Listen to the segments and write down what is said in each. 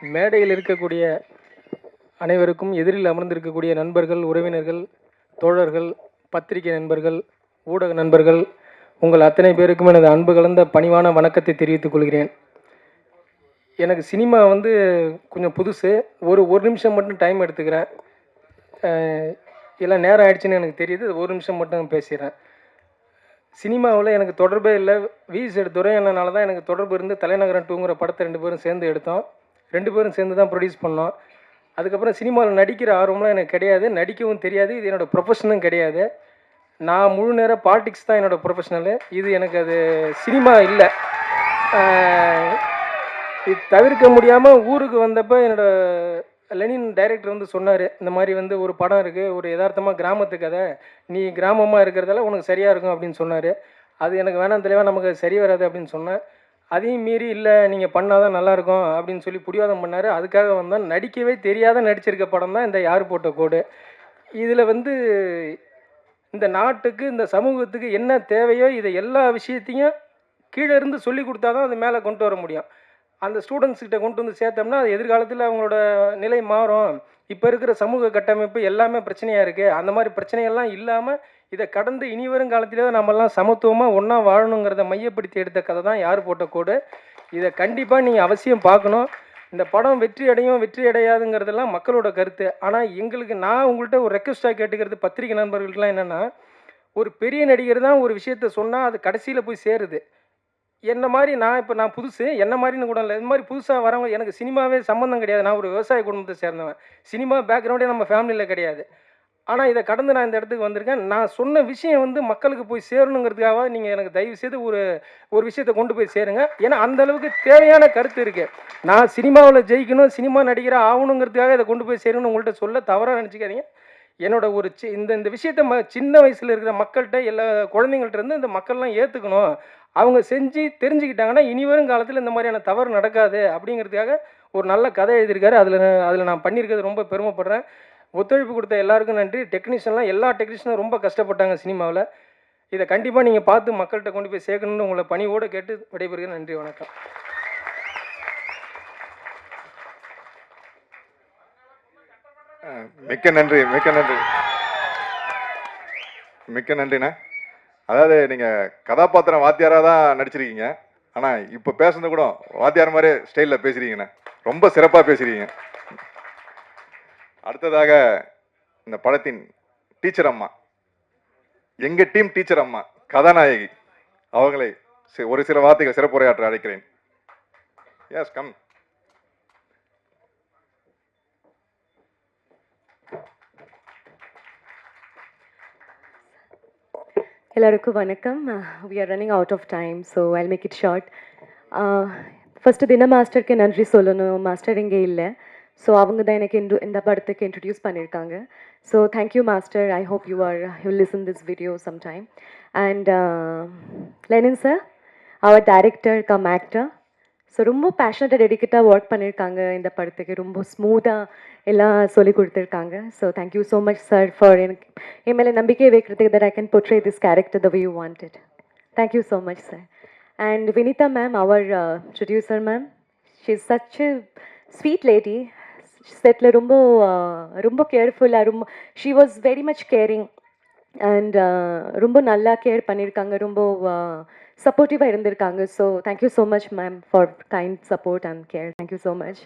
மேடையில் இருக்கக்கூடிய அனைவருக்கும் எதிரில் அமர்ந்திருக்கக்கூடிய நண்பர்கள் உறவினர்கள் தோழர்கள் பத்திரிகை நண்பர்கள் ஊடக நண்பர்கள் உங்கள் அத்தனை பேருக்கும் எனது அன்பு கலந்த பணிவான வணக்கத்தை தெரிவித்துக் கொள்கிறேன். எனக்கு சினிமா வந்து கொஞ்சம் புதுசு. ஒரு ஒரு நிமிஷம் மட்டும் டைம் எடுத்துக்கிறேன். எல்லாம் நேரம் ஆயிடுச்சுன்னு எனக்கு தெரியுது. ஒரு நிமிஷம் மட்டும் பேசிடுறேன். சினிமாவில் எனக்கு தொடர்பே இல்லை. விஸ் எடுத்துறேன் என்னனால தான் எனக்கு தொடர்பு இருந்து தலைநகரம் டூங்கிற படத்தை ரெண்டு பேரும் சேர்ந்து எடுத்தோம். ரெண்டு பேரும் சேர்ந்து தான் ப்ரொடியூஸ் பண்ணோம். அதுக்கப்புறம் சினிமாவில் நடிக்கிற ஆர்வம்லாம் எனக்கு கிடையாது. நடிக்கவும் தெரியாது. இது என்னோடய ப்ரொஃபஷனும் கிடையாது. நான் முழு நேரம் பாலிடிக்ஸ் தான் என்னோடய ப்ரொஃபஷனலு இது எனக்கு அது சினிமா இல்லை. இது தவிர்க்க முடியாமல் ஊருக்கு வந்தப்போ என்னோடய லெனின் டைரக்டர் வந்து சொன்னார் இந்த மாதிரி வந்து ஒரு படம் இருக்குது ஒரு யதார்த்தமாக கிராமத்து கதை நீ கிராமமாக இருக்கிறதால உனக்கு சரியாக இருக்கும் அப்படின்னு சொன்னார். அது எனக்கு வேணாம் தெளிவாக நமக்கு சரி வராது அப்படின்னு சொன்னேன் அதையும் மீறி இல்லை நீங்கள் பண்ணால் தான் நல்லாயிருக்கும் அப்படின்னு சொல்லி பிடிவாதம் பண்ணார். அதுக்காக வந்தால் நடிக்கவே தெரியாத நடிச்சிருக்க படம் தான் இந்த யார் போட்ட கோடு. இதில் வந்து இந்த நாட்டுக்கு இந்த சமூகத்துக்கு என்ன தேவையோ இதை எல்லா விஷயத்தையும் கீழே இருந்து சொல்லி கொடுத்தா தான் அது மேலே கொண்டு வர முடியும். அந்த ஸ்டூடெண்ட்ஸ்கிட்ட கொண்டு வந்து சேர்த்தோம்னா அது எதிர்காலத்தில் அவங்களோட நிலை மாறும். இப்போ இருக்கிற சமூக கட்டமைப்பு எல்லாமே பிரச்சனையாக இருக்குது அந்த மாதிரி பிரச்சனைகள்லாம் இல்லாமல் இதை கடந்து இனி வரும் காலத்திலே நம்மெல்லாம் சமத்துவமாக ஒன்றா வாழணுங்கிறத மையப்படுத்தி எடுத்த கதை தான் யார் போட்ட கோடு. இதை கண்டிப்பாக நீங்கள் அவசியம் பார்க்கணும். இந்த படம் வெற்றி அடையும் வெற்றி அடையாதுங்கிறதெல்லாம் மக்களோட கருத்து. ஆனால் எங்களுக்கு நான் உங்கள்கிட்ட ஒரு ரெக்வஸ்ட்டாக கேட்டுக்கிறது பத்திரிகை நண்பர்களுக்கெல்லாம் என்னென்னா ஒரு பெரிய நடிகர் தான் ஒரு விஷயத்த சொன்னால் அது கடைசியில் போய் சேருது. என்ன மாதிரி நான் இப்போ நான் புதுசு என்ன மாதிரின்னு கூட இல்லை. இது மாதிரி புதுசாக வரவங்க எனக்கு சினிமாவே சம்மந்தம் கிடையாது. நான் ஒரு விவசாய குடும்பத்தை சேர்ந்தவன். சினிமா பேக்ரவுண்டே நம்ம ஃபேமிலியில் கிடையாது. ஆனால் இதை கடந்து நான் இந்த இடத்துக்கு வந்திருக்கேன். நான் சொன்ன விஷயம் வந்து மக்களுக்கு போய் சேரணுங்கிறதுக்காக நீங்கள் எனக்கு தயவு செய்து ஒரு ஒரு விஷயத்தை கொண்டு போய் சேருங்க. ஏன்னா அந்த அளவுக்கு தேவையான கருத்து இருக்குது நான் சினிமாவில் ஜெயிக்கணும் சினிமா நடிகராக ஆகணுங்கிறதுக்காக இதை கொண்டு போய் சேரணும்னு உங்கள்கிட்ட சொல்ல தவறாக நினச்சிக்காதீங்க. என்னோட ஒரு சி இந்த இந்த விஷயத்த ம சின்ன வயசில் இருக்கிற மக்கள்கிட்ட எல்லா குழந்தைங்கள்ட்ட இருந்து இந்த மக்கள்லாம் ஏற்றுக்கணும் அவங்க செஞ்சு தெரிஞ்சுக்கிட்டாங்கன்னா இனி வரும் காலத்தில் இந்த மாதிரியான தவறு நடக்காது அப்படிங்கிறதுக்காக ஒரு நல்ல கதை எழுதியிருக்காரு. அதில் அதில் நான் பண்ணியிருக்கிறது ரொம்ப பெருமைப்படுறேன். ஒத்துழைப்பு கொடுத்த எல்லாருக்கும் நன்றி. டெக்னீஷியன்லாம் எல்லா டெக்னீஷியனும் ரொம்ப கஷ்டப்பட்டாங்க சினிமாவில். இதை கண்டிப்பாக நீங்கள் பார்த்து மக்கள்கிட்ட கொண்டு போய் சேர்க்கணும்னு உங்களை பணியோடு கேட்டு விடைபெறுகிறேன். நன்றி வணக்கம். மிக்க நன்றி மிக்க நன்றி. மிக்க நன்றிண்ணா. அதாவது நீங்க கதாபாத்திரம் வாத்தியாரா தான் நடிச்சிருக்கீங்க. ஆனா இப்ப பேசுனது கூட வாத்தியார் மாதிரி ஸ்டைல்ல பேசுறீங்கண்ணே ரொம்ப சிறப்பா பேசுறீங்க அடுத்ததாக இந்த படத்தின் டீச்சர் அம்மா. எங்க டீம் டீச்சர் அம்மா கதாநாயகி. அவங்களை ஒரு சில வார்த்தைகள் சிறப்புரையாற்ற அழைக்கிறேன். எஸ் கம் எல்லாருக்கும் வணக்கம். We are running out of time so I make it short first Dina மாஸ்டருக்கு நன்றி சொல்லணும். மாஸ்டர் இங்கே இல்லை. ஸோ அவங்க தான் எனக்கு இன்று இந்த படத்துக்கு இன்ட்ரடியூஸ் பண்ணியிருக்காங்க. So thank you master. I hope you are you listen this video some time and Lenin sir our director cum actor so ரொம்ப பேஷனட்டாக டெடிக்கேட்டாக ஒர்க் பண்ணியிருக்காங்க இந்த படத்துக்கு. ரொம்ப ஸ்மூத்தாக எல்லாம் சொல்லி கொடுத்துருக்காங்க. So thank you so much sir for எனக்கு என் மேலே நம்பிக்கை வைக்கிறதுக்கு that I can portray this character the way you wanted thank you so much sir and Vinitha ma'am our producer ma'am she is such sweet lady settle ரொம்ப uh, ரொம்ப கேர்ஃபுல்லாக ரொம்ப she was very much caring and ரொம்ப நல்லா care பண்ணியிருக்காங்க ரொம்ப uh, சப்போர்ட்டிவாக இருந்திருக்காங்க. So thank you so much ma'am for kind support and care thank you so much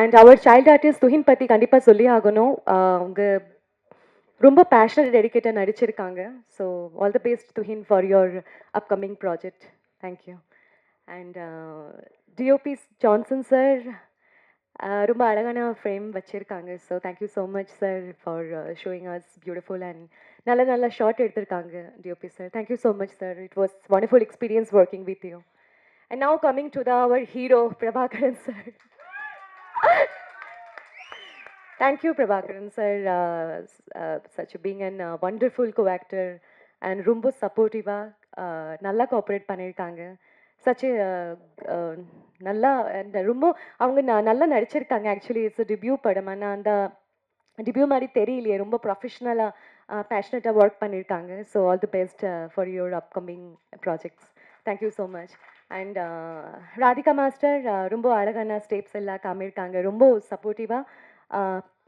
and our child artist Tuhin பற்றி கண்டிப்பாக சொல்லி ஆகணும். அவங்க ரொம்ப பேஷனட் டெடிக்கேட்டாக நடிச்சிருக்காங்க. So all the best Tuhin for your upcoming project thank you and DOP Johnson sir ரொம்ப அழகான ஃப்ரேம் வச்சுருக்காங்க. So thank you so much sir for showing us beautiful and நல்ல நல்ல ஷார்ட் எடுத்திருக்காங்க DOP sir thank you so much sir it was wonderful experience working with you and now coming to the our hero Prabhakaran sir thank you Prabhakaran sir such being s- wonderful co actor and ரொம்ப சப்போர்ட்டிவாக நல்லா cooperate பண்ணியிருக்காங்க such uh, நல்லா and ரொம்ப அவங்க ந- நல்லா நடிச்சிருக்காங்க. ஆக்சுவலி இட்ஸ் டிபியூ படம். ஆனால் அந்த டிபியூ மாதிரி தெரியலையே. ரொம்ப ப்ரொஃபஷ்னலாக பேஷனட்டாக ஒர்க் பண்ணியிருக்காங்க so all the best for your upcoming projects thank you so much and Radhika master ரொம்ப அழகான ஸ்டெப்ஸ் எல்லாம் காமியிருக்காங்க. ரொம்ப சப்போர்ட்டிவாக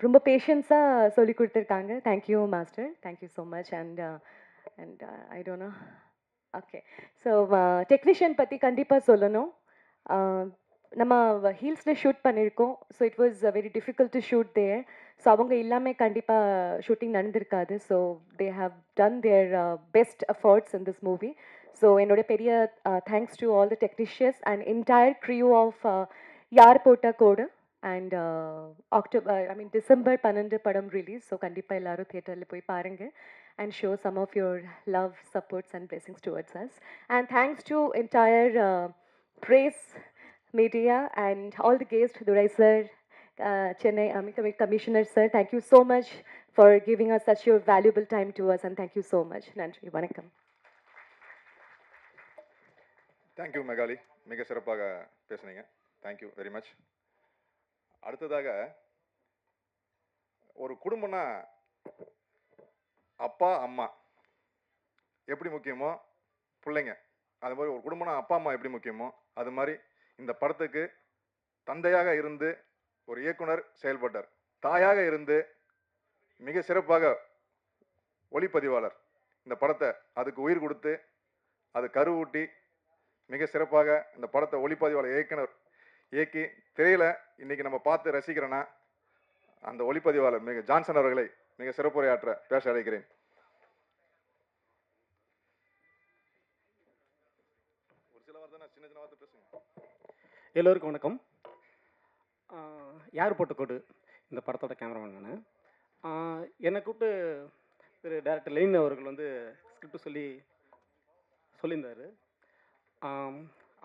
ரொம்ப பேஷன்ஸாக சொல்லி கொடுத்துருக்காங்க. Thank you master thank you so much and and I don't know okay so technician பற்றி கண்டிப்பாக சொல்லணும். Uh, நம்ம ஹீல்ஸில் ஷூட் பண்ணியிருக்கோம் so it was very difficult to shoot there so அவங்க எல்லாமே கண்டிப்பாக ஷூட்டிங் நடந்திருக்காது. So they have done their best efforts in this movie so என்னோட பெரிய thanks to all the technicians and entire crew of யார் போட்ட கோடு? And October I mean December பன்னெண்டு படம் ரிலீஸ் ஸோ கண்டிப்பாக எல்லாரும் தியேட்டரில் போய் பாருங்கள் and show some of your love, supports, and blessings towards us. And thanks to entire uh, praise media and all the guests, Durai sir, uh, Chennai I mean, commi- Commissioner sir, thank you so much for giving us such your valuable time to us, and thank you so much. Nandri, vanakkam. Thank you Megali மிக சிறப்பாக பேசுனீங்க thank you very much அடுத்ததாக ஒரு குடும்பம்னா அப்பா அம்மா. எப்படி முக்கியமோ பிள்ளைங்க. அது மாதிரி ஒரு குடும்பம்னா அப்பா அம்மா எப்படி முக்கியமோ அது மாதிரி இந்த படத்துக்கு தந்தையாக இருந்து ஒரு இயக்குனர் செயல்பட்டார். தாயாக இருந்து மிக சிறப்பாக ஒளிப்பதிவாளர். இந்த படத்தை அதுக்கு உயிர் கொடுத்து அது கருவூட்டி மிக சிறப்பாக இந்த படத்தை ஒளிப்பதிவாளர் இயக்குனர் இயக்கி திரையில இன்னைக்கு நம்ம பார்த்து ரசிக்கிறோன்னா அந்த ஒளிப்பதிவாளர் மிக ஜான்சன் அவர்களை மிக சிறப்புரையாற்ற பேச அழைக்கிறேன். ஒரு சின்ன எல்லோருக்கும் வணக்கம். யார் போட்ட கோடு? இந்த படத்தோட கேமராமேன் நான். என்னை கூப்பிட்டு திரு டேரக்டர் லெயின் அவர்கள் வந்து ஸ்கிரிப்ட் சொல்லி சொல்லியிருந்தார்.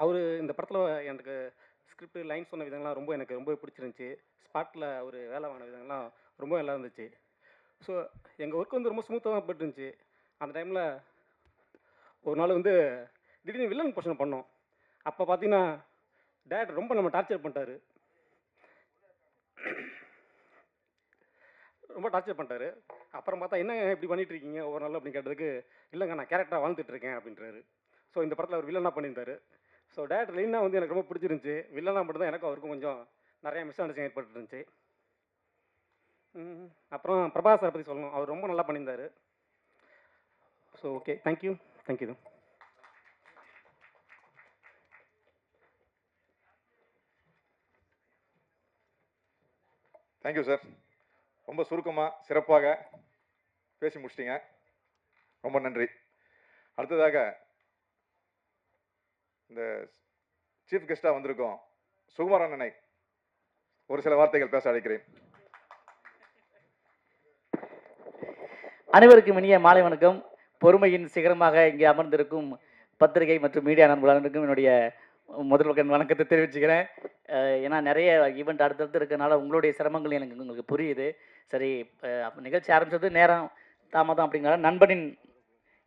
அவர் இந்த படத்தில் எனக்கு ஸ்கிரிப்ட் லைன் சொன்ன விதங்கள்லாம் ரொம்ப எனக்கு ரொம்ப பிடிச்சிருந்துச்சி. ஸ்பாட்டில் அவர் வேலை வாங்கின விதங்கள்லாம் ரொம்ப நல்லா இருந்துச்சு. ஸோ எங்கள் ஒர்க் வந்து ரொம்ப ஸ்மூத்தாக தான் போட்டுருந்துச்சு அந்த டைமில் ஒரு நாள் வந்து திடீர்னு வில்லன் போர்ஷன் பண்ணோம் அப்போ பார்த்தீங்கன்னா டேரக்டர் ரொம்ப நம்ம டார்ச்சர் பண்ணிட்டாரு. ரொம்ப டார்ச்சர் பண்ணிட்டாரு. அப்புறம் பார்த்தா என்ன இப்படி பண்ணிட்டு இருக்கீங்க ஒவ்வொரு நாள் அப்படின்னு கேட்டதுக்கு இல்லைங்க நான் கேரக்டராக வாழ்ந்துட்டு இருக்கேன் அப்படின்றாரு. ஸோ இந்த படத்தில் அவர் வில்லனாக பண்ணியிருந்தாரு. ஸோ டேரக்டர் லைனாக வந்து எனக்கு ரொம்ப பிடிச்சிருந்துச்சி. வில்லனா மட்டும் தான் எனக்கும் அவருக்கும் கொஞ்சம் நிறைய மிஸ் அண்டர்ஸ்டாண்டிங் ஏற்பட்டு இருந்துச்சு அப்புறம் பிரபாஸ் சார் பற்றி சொல்லணும். அவர் ரொம்ப நல்லா பண்ணியிருந்தாரு. So okay thank you thank you thank you sir ரொம்ப சுருக்கமாக சிறப்பாக பேசி முடிச்சிட்டிங்க. ரொம்ப நன்றி. அடுத்ததாக இந்த சீஃப் கெஸ்டாக வந்திருக்கோம். சுகுமார் அண்ணனை ஒரு சில வார்த்தைகள் பேச அழைக்கிறேன். அனைவருக்கும் இனிய மாலை வணக்கம். பொறுமையின் சிகரமாக இங்கே அமர்ந்திருக்கும் பத்திரிகை மற்றும் மீடியா நண்பர்களுக்கும் என்னுடைய முதல்வர் வணக்கத்தை தெரிவிச்சுக்கிறேன். ஏன்னா நிறைய ஈவெண்ட் அடுத்தடுத்து இருக்கிறனால உங்களுடைய சிரமங்கள் எனக்கு உங்களுக்கு புரியுது. சரி நிகழ்ச்சி ஆரம்பிச்சது நேரம் தாமதம் அப்படிங்கிற நண்பனின்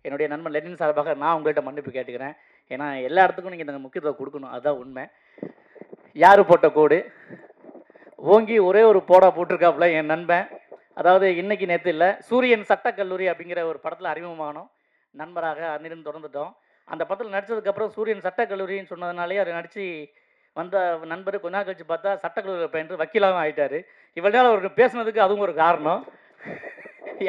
என்னுடைய நண்பன் லெனின் சார்பாக நான் உங்கள்கிட்ட மன்னிப்பு கேட்டுக்கிறேன். ஏன்னா எல்லா இடத்துக்கும் நீங்கள் நாங்கள் முக்கியத்துவம் கொடுக்கணும். அதுதான் உண்மை. யார் போட்ட கோடு? ஓங்கி ஒரே ஒரு போடா போட்டிருக்காப்புல என் நண்பன். அதாவது இன்னைக்கு நேற்று இல்லை சூரியன் சட்டக்கல்லூரி அப்படிங்கிற ஒரு படத்தில் அறிமுகமானோம். நண்பராக அன்னிடம் தொடர்ந்துட்டோம். அந்த படத்தில் நடித்ததுக்கப்புறம் சூரியன் சட்டக்கல்லூரின்னு சொன்னதுனாலே அவர் நடித்து வந்த நண்பர் கொஞ்ச நாள் கழிச்சு பார்த்தா சட்டக்கல்லூரியில் பயின்று வக்கீலாகவும் ஆகிட்டார் இவ்வளோ அவர் பேசுனதுக்கு அதுவும் ஒரு காரணம்.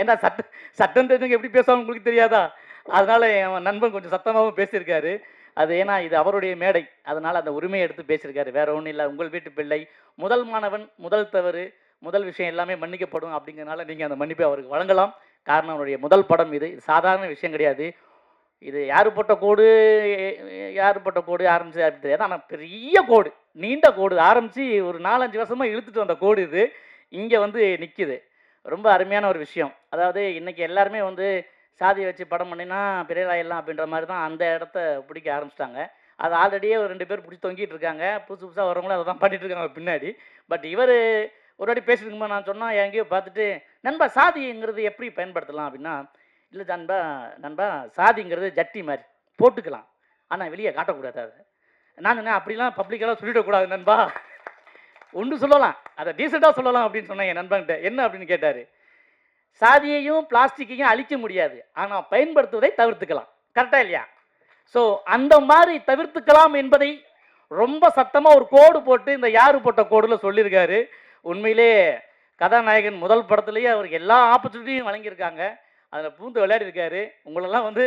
ஏன்னா சட்ட சட்டம் தெரிஞ்சவங்க எப்படி பேசுவாங்க உங்களுக்கு தெரியாதா? அதனால என் நண்பன் கொஞ்சம் சத்தமாகவும் பேசியிருக்காரு. அது ஏன்னா இது அவருடைய மேடை. அதனால அந்த உரிமையை எடுத்து பேசியிருக்காரு. வேற ஒன்றும் இல்லை. உங்கள் வீட்டு பிள்ளை. முதல் மாணவன் முதல் தவறு முதல் விஷயம் எல்லாமே மன்னிக்கப்படும் அப்படிங்கிறனால நீங்கள் அந்த மன்னிப்பை அவருக்கு வழங்கலாம். காரணம் அவருடைய முதல் படம் இது. இது சாதாரண விஷயம் கிடையாது. இது யார் போட்ட கோடு எ- யார் போட்ட கோடு ஆரம்பிச்சு அப்படி தெரியாது. ஆனால் பெரிய கோடு நீண்ட கோடு. ஆரம்பித்து ஒரு நாலஞ்சு வருஷமாக இழுத்துட்டு வந்த கோடு இது. இங்கே வந்து நிற்கிது ரொம்ப அருமையான ஒரு விஷயம். அதாவது இன்றைக்கி எல்லாருமே வந்து சாதியை வச்சு படம் பண்ணினா பெரியராயிடலாம் அப்படின்ற மாதிரி தான் அந்த இடத்த பிடிக்க ஆரம்பிச்சிட்டாங்க. அது ஆல்ரெடியே ஒரு ரெண்டு பேர் பிடிச்சி தொங்கிட்டு இருக்காங்க. புதுசு புதுசாக வரவங்களும் அதை தான் பண்ணிட்டு இருக்காங்க பின்னாடி. பட் இவர் ஒரு வாட்டி பேசிட்டு இருக்கும்போது நான் சொன்னால் எங்கேயோ பார்த்துட்டு நண்பா சாதிங்கிறது எப்படி பயன்படுத்தலாம்? அப்படின்னா இல்லை நண்பா நண்பா சாதிங்கிறது ஜட்டி மாதிரி போட்டுக்கலாம். ஆனால் வெளியே காட்டக்கூடாது அதை. நான் என்ன அப்படிலாம் பப்ளிக்கெல்லாம் சொல்லிடக்கூடாது நண்பா. ஒன்று சொல்லலாம் அதை டீசெண்டாக சொல்லலாம் அப்படின்னு சொன்னேன் என் நண்பன்கிட்ட. என்ன அப்படின்னு கேட்டார். சாதியையும் பிளாஸ்டிக்கையும் அழிக்க முடியாது. ஆனால் பயன்படுத்துவதை தவிர்த்துக்கலாம். கரெக்டாக இல்லையா? ஸோ அந்த மாதிரி தவிர்த்துக்கலாம் என்பதை ரொம்ப சத்தமாக ஒரு கோடு போட்டு இந்த யாரு போட்ட கோடில் சொல்லியிருக்காரு. உண்மையிலே கதாநாயகன் முதல் படத்துலேயே அவருக்கு எல்லா ஆப்பர்ச்சுனிட்டியும் வழங்கியிருக்காங்க. அதில் பூந்து விளையாடிருக்காரு உங்களெல்லாம் வந்து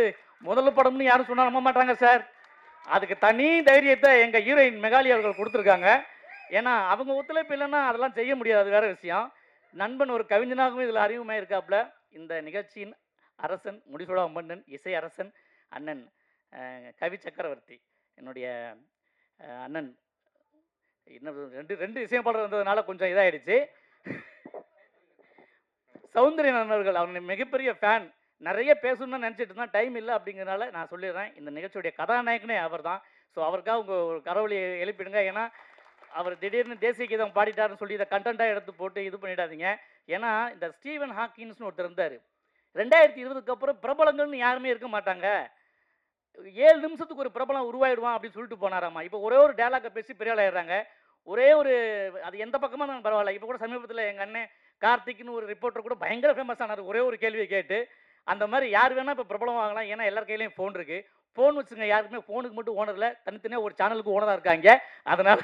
முதல் படம்னு யாரும் சொன்னால் நம்ப மாட்டாங்க சார் அதுக்கு தனி தைரியத்தை எங்கள் ஹீரோயின் மெகாலி அவர்கள் கொடுத்துருக்காங்க. ஏன்னா அவங்க ஒத்துழைப்பு இல்லைன்னா அதெல்லாம் செய்ய முடியாது அது வேற விஷயம். நண்பன் ஒரு கவிஞனாகவும் இதில் அறிவுமே இருக்காப்புல. இந்த நிகழ்ச்சியின் அரசன் முடிசூடா மன்னன் இசை அரசன் அண்ணன் கவி சக்கரவர்த்தி. என்னுடைய அண்ணன். இன்னும் ரெண்டு ரெண்டு இசையமைப்பாளர் வந்ததுனால கொஞ்சம் இதாகிடுச்சு சௌந்தரியன் அவர்கள் அவனுடைய மிகப்பெரிய ஃபேன் நிறைய பேசணும்னு நினச்சிட்டு இருந்தான். டைம் இல்லை அப்படிங்கிறனால நான் சொல்லிடுறேன். இந்த நிகழ்ச்சியுடைய கதாநாயகனே அவர் தான் ஸோ அவருக்காக உங்கள் ஒரு கரவொலி எழுப்பிடுங்க. ஏன்னா அவர் திடீர்னு தேசிய கீதம் பாடிட்டாருன்னு சொல்லி இதை கண்டென்ட்டாக எடுத்து போட்டு இது பண்ணிடாதீங்க. ஏன்னா இந்த ஸ்டீவன் ஹாக்கின்ஸ்னு ஒருத்தர் இருந்தார். ரெண்டாயிரத்தி இருபதுக்கு அப்புறம் பிரபலங்கள்னு யாருமே இருக்க மாட்டாங்க. ஏழு நிமிஷத்துக்கு ஒரு பிரபலம் உருவாயிடுவான் அப்படின்னு சொல்லிட்டு போனாராமா. இப்போ ஒரே ஒரு டேலாக்கை பேசி பெரிய ஆளாயிடுறாங்க ஒரே ஒரு அது எந்த பக்கமாக நான் பரவாயில்ல. இப்போ கூட சமீபத்தில் எங்கள் அண்ணன் கார்த்திக்னு ஒரு ரிப்போர்ட்டர் கூட பயங்கர ஃபேமஸ் ஆனார். ஒரே ஒரு கேள்வியை கேட்டு அந்த மாதிரி யார் வேணால் இப்போ பிரபலம் ஆகலாம். ஏன்னா எல்லார் கையிலையும் ஃபோன் இருக்குது ஃபோன் வச்சுங்க யாருக்குமே ஃபோனுக்கு மட்டும் ஓனர் இல்லை. தனித்தனியாக ஒரு சேனலுக்கு ஓனராக இருக்காங்க. அதனால்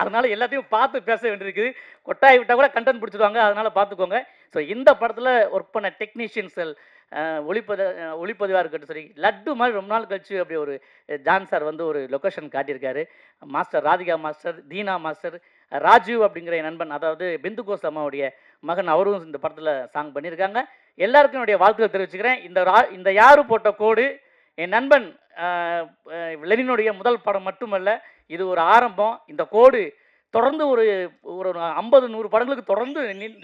அதனால எல்லாத்தையும் பார்த்து பேச வேண்டியிருக்குது. கொட்டாய் விட்டால் கூட கண்டென்ட் பிடிச்சிடுவாங்க அதனால பார்த்துக்கோங்க. ஸோ இந்த படத்தில் ஒர்க் பண்ண டெக்னீஷியன்ஸ்கள் ஒளிப்பத ஒளிப்பதிவாக இருக்கட்டும் சரி லட்டு மாதிரி ரொம்ப நாள் கழிச்சு அப்படி ஒரு ஜான் சார் வந்து ஒரு location காட்டியிருக்காரு. Master Radhika master Dina master Rajeev அப்படிங்கிற நண்பன் அதாவது பிந்து கோஸ் அம்மாவுடைய மகன் அவரும் இந்த படத்தில் சாங் பண்ணியிருக்காங்க. எல்லாருக்கும் என்னுடைய வாழ்த்துக்கள் தெரிவிச்சுக்கிறேன். இந்த ரா இந்த யாரு போட்ட கோடு என் நண்பன் லெனினுடைய முதல் படம் மட்டுமல்ல இது ஒரு ஆரம்பம். இந்த கோடு தொடர்ந்து ஒரு ஒரு ஐம்பது நூறு படங்களுக்கு தொடர்ந்து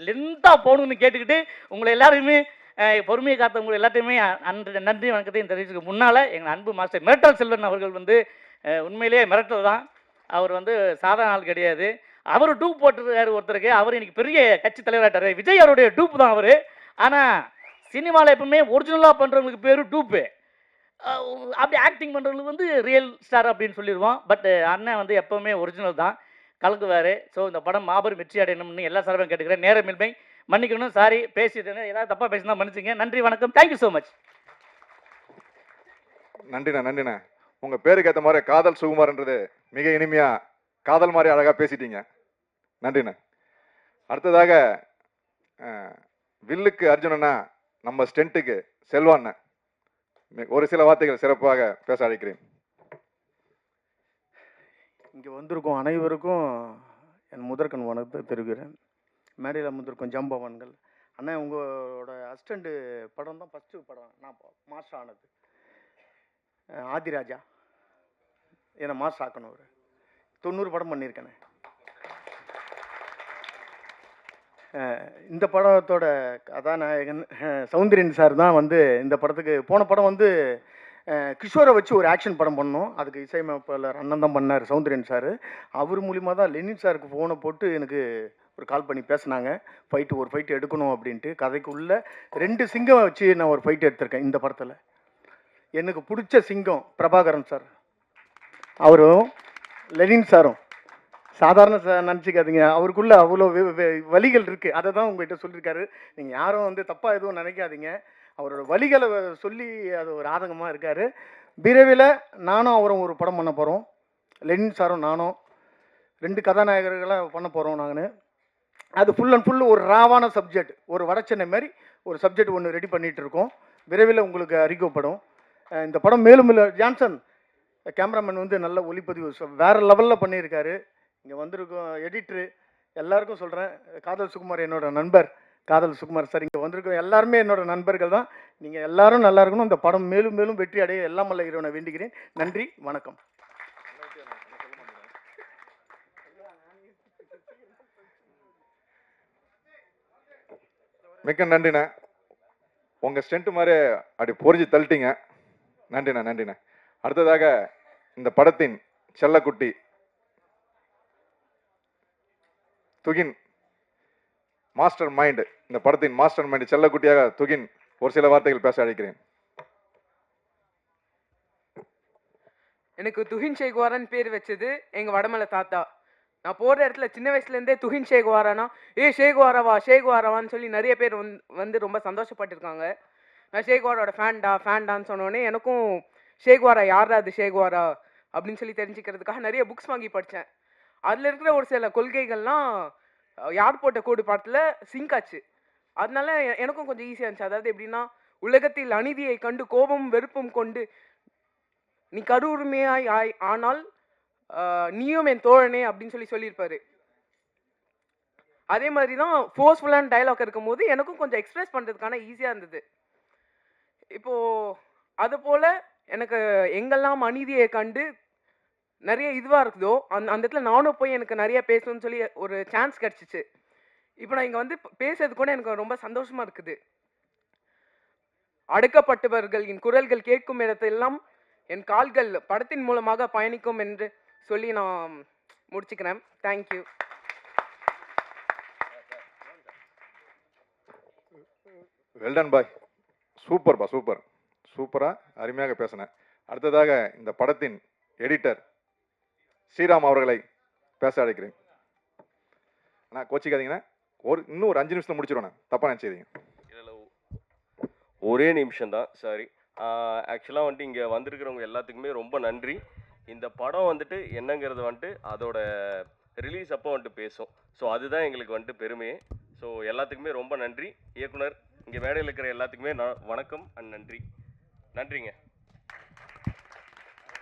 லென்த்தாக போகணும்னு கேட்டுக்கிட்டு உங்களை எல்லாருமே பொறுமையை காத்தவங்க எல்லாத்தையுமே அன்று நன்றி வணக்கத்தையும் தெரிவிச்சுக்க முன்னால் எங்கள் அன்பு மாஸ்டர் மிரட்டல் செல்வன் அவர்கள் வந்து உண்மையிலேயே மிரட்டல் தான். அவர் வந்து சாதாரண ஆள் கிடையாது. அவர் டூப் போட்டிருக்காரு ஒருத்தருக்கு. அவர் இன்னைக்கு பெரிய கட்சி தலைவராட்டார் விஜய் அவருடைய டூப் தான் அவர். ஆனால் சினிமாவில் எப்பவுமே ஒரிஜினலாக பண்ணுறவங்களுக்கு பேர் டூப்பு. அப்படி ஆக்டிங் பண்ணுறது வந்து ரியல் ஸ்டார் அப்படின்னு சொல்லிடுவோம் பட் அண்ணன் வந்து எப்போவுமே ஒரிஜினல் தான். கலக்குவார். ஸோ இந்த படம் மாபெரும் வெற்றி அடையணும்னு எல்லா சார்பையும் கேட்டுக்கிறேன். நேரமின்மை மன்னிக்கணும். சாரி பேசிட்டேன் ஏதாவது தப்பாக பேசினா மன்னிச்சுங்க. நன்றி வணக்கம். தேங்க்யூ ஸோ மச் நன்றிண்ணா நன்றிண்ணா. உங்கள் பேருக்கு ஏற்ற மாதிரி காதல் சுகுமார்ன்றது மிக இனிமையாக காதல் மாதிரி அழகாக பேசிட்டீங்க. நன்றிண்ணா. அடுத்ததாக வில்லுக்கு அர்ஜுனண்ணா நம்ம ஸ்டென்ட்டுக்கு செல்வாண்ண. ஒரு சில வார்த்தைகள் சிறப்பாக பேச அழைக்கிறேன். இங்கே வந்திருக்கும் அனைவருக்கும் என் முதற்கண் வணக்கத்தை தெரிவிக்கிறேன் மேடையில் வந்திருக்கும் ஜம்பவன்கள். அண்ணா உங்களோட அசிஸ்டண்ட்டு படம் தான் ஃபஸ்ட்டு படம். நான் மாஸ்டர் ஆனது. ஆதிராஜா. என்னை மாஸ்டர் ஆக்கணும் ஒரு தொண்ணூறு படம் பண்ணியிருக்கேனே. இந்த படத்தோட கதாநாயகன் சௌந்தரியன் சார் தான் வந்து இந்த படத்துக்கு போன படம் வந்து கிஷோரை வச்சு ஒரு ஆக்ஷன் படம் பண்ணோம். அதுக்கு இசையமைப்பாளர் அண்ணன் தான் பண்ணார் சௌந்தரியன் சார். அவர் மூலிமா தான் லெனின் சாருக்கு ஃபோனை போட்டு எனக்கு ஒரு கால் பண்ணி பேசினாங்க. ஃபைட்டு ஒரு ஃபைட்டு எடுக்கணும் அப்படின்ட்டு. கதைக்குள்ள ரெண்டு சிங்கம் வச்சு நான் ஒரு ஃபைட் எடுத்திருக்கேன் இந்த படத்தில். எனக்கு பிடிச்ச சிங்கம் பிரபாகரன் சார். அவரும் லெனின் சாரும். சாதாரண நினச்சிக்காதீங்க. அவருக்குள்ள அவ்வளோ வெ- வெ- வலிகள் இருக்குது அதை தான் உங்கள்கிட்ட சொல்லியிருக்காரு. நீங்கள் யாரும் வந்து தப்பாக எதுவும் நினைக்காதீங்க. அவரோட வழிகளை சொல்லி அது ஒரு ஆதங்கமாக இருக்கார். விரைவில் நானும் அவரும் ஒரு படம் பண்ண போகிறோம் லெனின் சாரும் நானும் ரெண்டு கதாநாயகர்களாக பண்ண போகிறோம் நாங்கள் அது ஃபுல் அண்ட் ஃபுல் ஒரு ராவான சப்ஜெக்ட் ஒரு வடச்சென்னை மாதிரி ஒரு சப்ஜெக்ட் ஒன்று ரெடி பண்ணிகிட்டு இருக்கோம். விரைவில் உங்களுக்கு அறிவிக்கப்படும் இந்த படம் மேலும் இல்லை ஜான்சன் கேமராமேன் வந்து நல்ல ஒளிப்பதிவு வேறு லெவலில் பண்ணியிருக்காரு. இங்கே வந்திருக்கோம் எடிட்ரு எல்லாருக்கும் சொல்கிறேன் காதல் சுகுமார் என்னோட நண்பர். காதல் சுகுமார் சார் இங்கே வந்திருக்கோம். எல்லாருமே என்னோட நண்பர்கள் தான். நீங்கள் எல்லாரும் நல்லா இருக்கணும். இந்த படம் மேலும் மேலும் வெற்றி அடைய எல்லாம் வல்ல இறைவனை வேண்டுகிறேன். நன்றி வணக்கம். மிக்க நன்றிண்ணே. உங்கள் ஸ்டென்ட் மாதிரி அப்படி பொறிஞ்சு தள்ளிட்டீங்க. நன்றிண்ணே நன்றிண்ணே. அடுத்ததாக இந்த படத்தின் செல்லக்குட்டி துகின் மாஸ்டர் மைண்டு இந்த படத்தின் மாஸ்டர் மைண்டு செல்லக்குட்டியாக துகின் ஒரு சில வார்த்தைகள் பேச அழைக்கிறேன். எனக்கு துஹின் ஷேக்வாரான்னு பேர் வச்சது எங்கள் வடமலை தாத்தா. நான் போகிற இடத்துல சின்ன வயசுலேருந்தே துஹின் ஷேக்வாரானா ஏ ஷேக்வாராவா ஷேக்வாராவான்னு சொல்லி நிறைய பேர் வந் வந்து ரொம்ப சந்தோஷப்பட்டிருக்காங்க. நான் ஷேக்வாரோட ஃபேன்டா ஃபேன்டான்னு சொன்னோடனே எனக்கும் ஷேக்வாரா யாரா அது ஷேக்வாரா அப்படின்னு சொல்லி தெரிஞ்சுக்கிறதுக்காக நிறைய புக்ஸ் வாங்கி படித்தேன் அதில் இருக்கிற ஒரு சில கொள்கைகள்லாம் யார் போட்ட கோடு படத்தில் சிங்க் ஆச்சு. அதனால எனக்கும் கொஞ்சம் ஈஸியாக இருந்துச்சு. அதாவது எப்படின்னா உலகத்தில் அநீதியை கண்டு கோபம் வெறுப்பும் கொண்டு நீ கருவுரிமையாய் ஆய் ஆனால் நீயும் என் தோழனே அப்படின்னு சொல்லி சொல்லியிருப்பாரு. அதே மாதிரி தான் ஃபோர்ஸ்ஃபுல்லான டயலாக் இருக்கும்போது எனக்கும் கொஞ்சம் எக்ஸ்பிரஸ் பண்ணுறதுக்கான ஈஸியாக இருந்தது. இப்போது அது எனக்கு எங்கெல்லாம் அநீதியை கண்டு நிறைய இதுவாக இருக்குதோ அந்த அந்த இடத்துல நானும் போய் எனக்கு நிறைய பேசணும்னு சொல்லி ஒரு சான்ஸ் கிடச்சிச்சு. இப்போ நான் இங்கே வந்து பேசுறது கூட எனக்கு ரொம்ப சந்தோஷமாக இருக்குது. அடுக்கப்பட்டவர்களின் குரல்கள் கேட்கும் இடத்தெல்லாம் என் கால்கள் படத்தின் மூலமாக பயணிக்கும் என்று சொல்லி நான் முடிச்சுக்கிறேன். தேங்க்யூ வெல்டன் பாய் சூப்பர்ப்பா சூப்பர் சூப்பராக அருமையாக பேசினேன். அடுத்ததாக இந்த படத்தின் எடிட்டர் ஸ்ரீராம் அவர்களை பேச அழைக்கிறேன். அண்ணா கோச்சிக்காதீங்கண்ணா. ஒரு இன்னும் ஒரு அஞ்சு நிமிஷத்தில் முடிச்சிடுவேண்ணா தப்பாக நினச்சிக்கிறீங்க இதில் ஒரே நிமிஷம் தான் சாரி ஆக்சுவலாக வந்துட்டு இங்கே வந்திருக்கிறவங்க எல்லாத்துக்குமே ரொம்ப நன்றி. இந்த படம் வந்துட்டு என்னங்கிறது வந்துட்டு அதோட ரிலீஸ் அப்போ வந்துட்டு பேசும். ஸோ அதுதான் எங்களுக்கு வந்துட்டு பெருமையே ஸோ எல்லாத்துக்குமே ரொம்ப நன்றி. இயக்குனர் இங்கே மேடையில் இருக்கிற எல்லாத்துக்குமே நான் வணக்கம் அண்ட் நன்றி. நன்றிங்க.